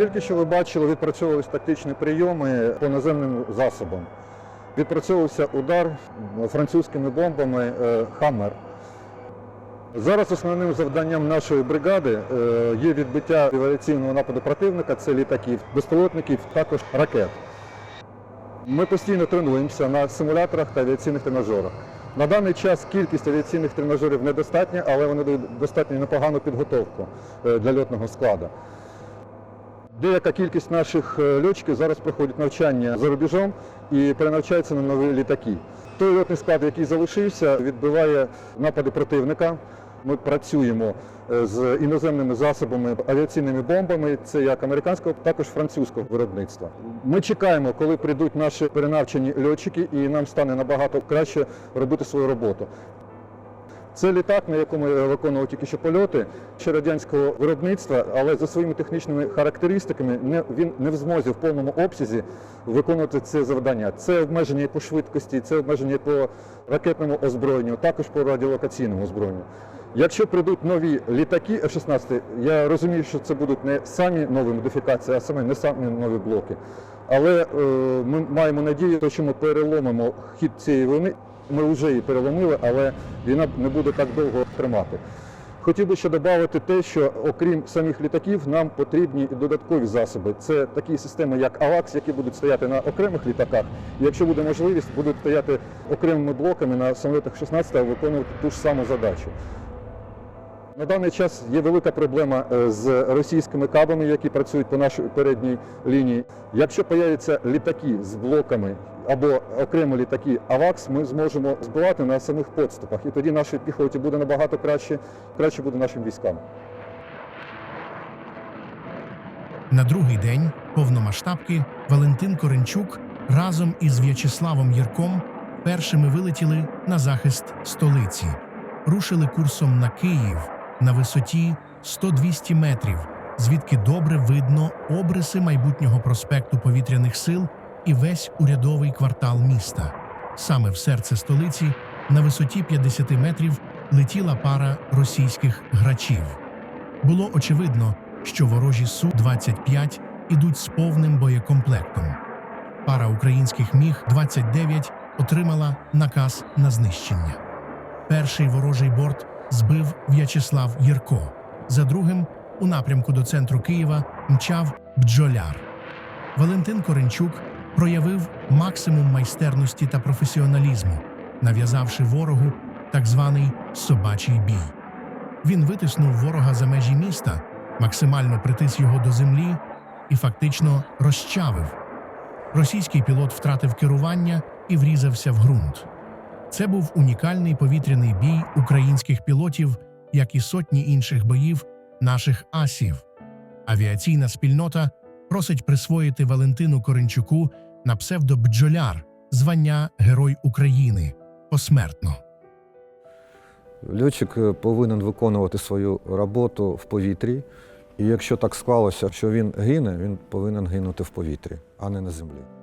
Тільки що ви бачили, відпрацьовувалися тактичні прийоми по наземним засобам. Відпрацьовувався удар французькими бомбами е, Хаммер. Зараз основним завданням нашої бригади е, є відбиття авіаційного нападу противника, це літаків, безпілотників, також ракет. Ми постійно тренуємося на симуляторах та авіаційних тренажерах. На даний час кількість авіаційних тренажерів недостатня, але вони дають достатньо непогану підготовку е, для льотного складу. Деяка кількість наших е, льотчиків зараз проходять навчання за рубежом і перенавчаються на нові літаки. Той льотний склад, який залишився, відбиває напади противника. Ми працюємо е, з іноземними засобами, авіаційними бомбами. Це як американського, також французького виробництва. Ми чекаємо, коли прийдуть наші перенавчені льотчики, і нам стане набагато краще робити свою роботу. Це літак, на якому я виконував тільки що польоти, ще радянського виробництва, але за своїми технічними характеристиками не, він не в змозі в повному обсязі виконувати це завдання. Це обмеження по швидкості, це обмеження по ракетному озброєнню, також по радіолокаційному озброєнню. Якщо прийдуть нові літаки F-16, я розумію, що це будуть не самі нові модифікації, а саме не самі нові блоки. Але е, ми маємо надію, що ми переломимо хід цієї війни. Ми вже її переломили, але війна не буде так довго тримати. Хотів би ще додати те, що окрім самих літаків, нам потрібні і додаткові засоби. Це такі системи, як АВАКС, які будуть стояти на окремих літаках. І якщо буде можливість, будуть стояти окремими блоками на самолітах 16 та виконувати ту ж саму задачу. На даний час є велика проблема е, з російськими кабами, які працюють по нашій передній лінії. Якщо появляться літаки з блоками або окремі літаки АВАКС, ми зможемо збивати на самих подступах. І тоді нашій піхоті буде набагато краще, краще буде нашим військам. На другий день повномасштабки Валентин Коренчук разом із В'ячеславом Єрком першими вилетіли на захист столиці, рушили курсом на Київ на висоті 100-200 метрів, звідки добре видно обриси майбутнього проспекту повітряних сил і весь урядовий квартал міста. Саме в серце столиці на висоті 50 метрів летіла пара російських грачів. Було очевидно, що ворожі Су-25 ідуть з повним боєкомплектом. Пара українських Міг-29 отримала наказ на знищення. Перший ворожий борт збив В'ячеслав Єрко. За другим, у напрямку до центру Києва, мчав бджоляр. Валентин Коренчук проявив максимум майстерності та професіоналізму, нав'язавши ворогу так званий собачий бій. Він витиснув ворога за межі міста, максимально притис його до землі і фактично розчавив. Російський пілот втратив керування і врізався в ґрунт. Це був унікальний повітряний бій українських пілотів, як і сотні інших боїв наших асів. Авіаційна спільнота просить присвоїти Валентину Коренчуку на псевдо Бджоляр звання Герой України посмертно. Льотчик е, повинен виконувати свою роботу в повітрі. І якщо так склалося, що він гине, він повинен гинути в повітрі, а не на землі.